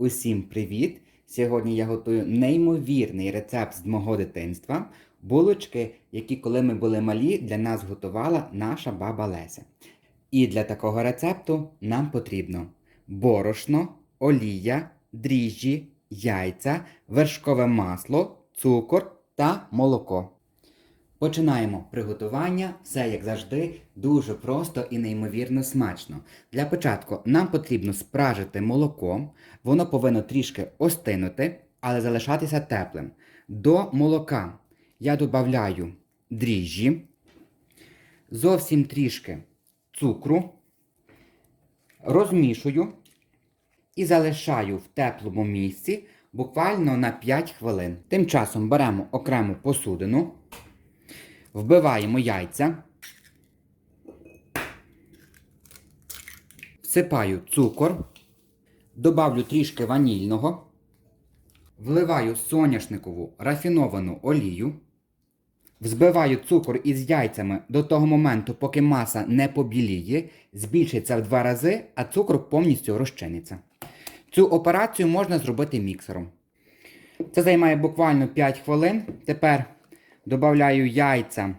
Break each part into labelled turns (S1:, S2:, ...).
S1: Усім привіт! Сьогодні я готую неймовірний рецепт з мого дитинства. Булочки, які, коли ми були малі, для нас готувала наша баба Леся. І для такого рецепту нам потрібно борошно, олія, дріжджі, яйця, вершкове масло, цукор та молоко. Починаємо приготування. Все як завжди, дуже просто і неймовірно смачно. Для початку нам потрібно спражити молоко. Воно повинно трішки остинути, але залишатися теплим. До молока я додаю дріжджі, зовсім трішки цукру, розмішую і залишаю в теплому місці буквально на 5 хвилин. Тим часом беремо окрему посудину. Вбиваємо яйця. Всипаю цукор. Добавлю трішки ванільного. Вливаю соняшникову рафіновану олію. Взбиваю цукор із яйцями до того моменту, поки маса не побіліє, збільшиться в два рази, а цукор повністю розчиниться. Цю операцію можна зробити міксером. Це займає буквально 5 хвилин. Тепер Добавляю яйця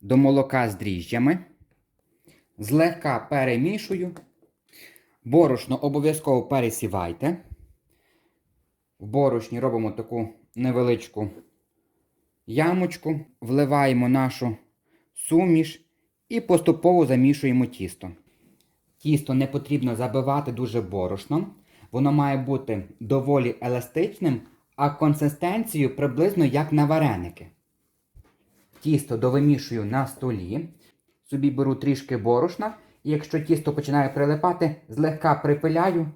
S1: до молока з дріжджями. Злегка перемішую. Борошно обов'язково пересівайте. В борошні робимо таку невеличку ямочку, вливаємо нашу суміш і поступово замішуємо тісто. Тісто не потрібно забивати дуже борошном. Воно має бути доволі еластичним, а консистенцією приблизно як на вареники. Тісто довимішую на столі. Собі беру трішки борошна, і якщо тісто починає прилипати, злегка припиляю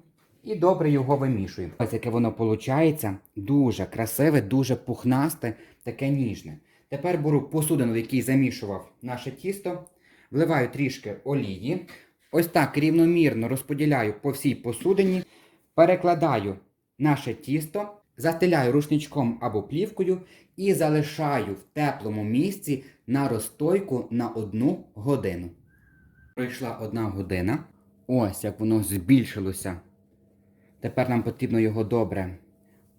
S1: і добре його вимішую. Ось яке воно виходить, дуже красиве, дуже пухнасте, таке ніжне. Тепер беру посудину, в якій замішував наше тісто, вливаю трішки олії. Ось так рівномірно розподіляю по всій посудині, перекладаю наше тісто. Застеляю рушничком або плівкою і залишаю в теплому місці на розстойку на одну годину. Пройшла одна година. Ось як воно збільшилося. Тепер нам потрібно його добре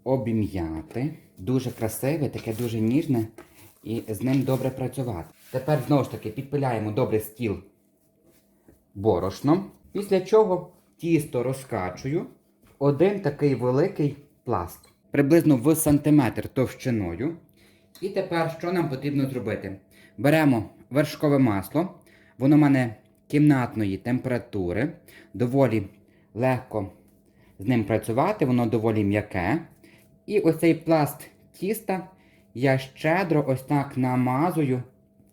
S1: обім'яти. Дуже красиве, таке дуже ніжне, і з ним добре працювати. Тепер знову ж таки підпиляємо добре стіл борошном, після чого тісто розкачую один такий великий пласт приблизно в сантиметр товщиною. І тепер що нам потрібно зробити? Беремо вершкове масло, воно в мене кімнатної температури, доволі легко з ним працювати, воно доволі м'яке. І ось цей пласт тіста я щедро ось так намазую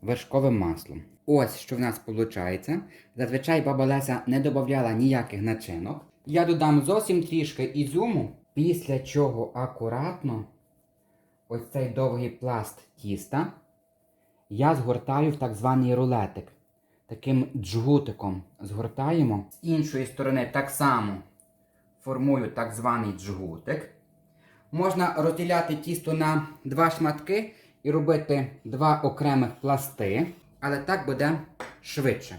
S1: вершковим маслом. Ось що в нас виходить. Зазвичай баба Леся не додавала ніяких начинок. Я додам зовсім трішки ізюму. Після чого акуратно ось цей довгий пласт тіста я згортаю в так званий рулетик. Таким джгутиком згортаємо. З іншої сторони так само формую так званий джгутик. Можна розділяти тісто на два шматки і робити два окремих пласти, але так буде швидше.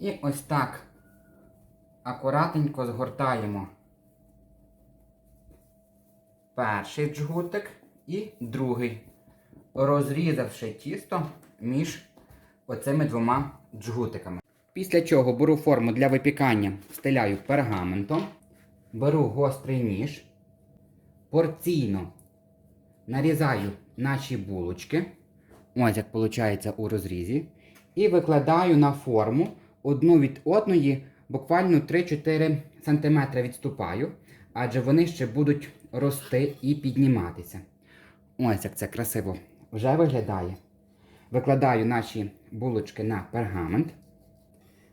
S1: І ось так акуратненько згортаємо перший джгутик і другий, розрізавши тісто між оцими двома джгутиками. Після чого беру форму для випікання, стеляю пергаментом, беру гострий ніж, порційно нарізаю наші булочки, ось як виходить у розрізі, і викладаю на форму. Одну від одної, буквально 3-4 см відступаю, адже вони ще будуть рости і підніматися. Ось як це красиво вже виглядає. Викладаю наші булочки на пергамент.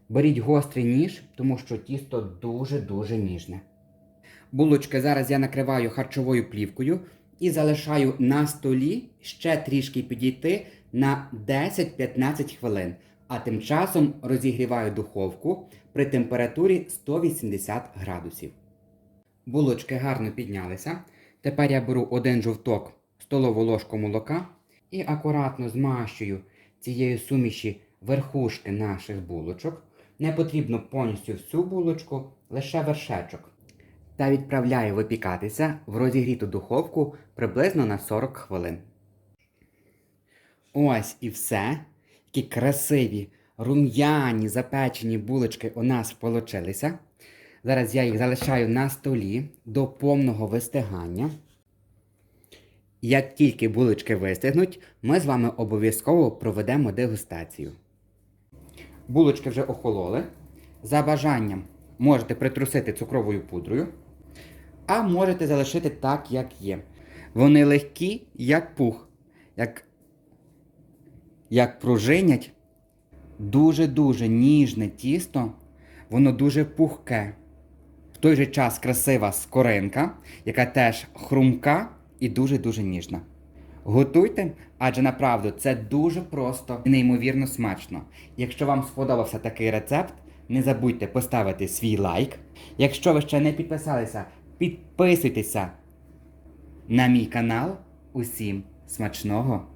S1: Беріть гострий ніж, тому що тісто дуже-дуже ніжне. Булочки зараз я накриваю харчовою плівкою і залишаю на столі ще трішки підійти на 10-15 хвилин. А тим часом розігріваю духовку при температурі 180 градусів. Булочки гарно піднялися. Тепер я беру один жовток столову ложку молока і акуратно змащую цією суміші верхушки наших булочок. Не потрібно повністю всю булочку, лише вершечок. та відправляю випікатися в розігріту духовку приблизно на 40 хвилин. Ось і все. Які красиві, рум'яні запечені булочки у нас получилися. Зараз я їх залишаю на столі до повного вистигання. Як тільки булочки вистигнуть, ми з вами обов'язково проведемо дегустацію. Булочки вже охололи. За бажанням можете притрусити цукровою пудрою, а можете залишити так, як є. Вони легкі, як пух, як, як пружинять. Дуже-дуже ніжне тісто, воно дуже пухке. В той же час красива скоринка, яка теж хрумка і дуже-дуже ніжна. Готуйте, адже направду це дуже просто і неймовірно смачно. Якщо вам сподобався такий рецепт, не забудьте поставити свій лайк. Якщо ви ще не підписалися, підписуйтеся на мій канал. Усім смачного!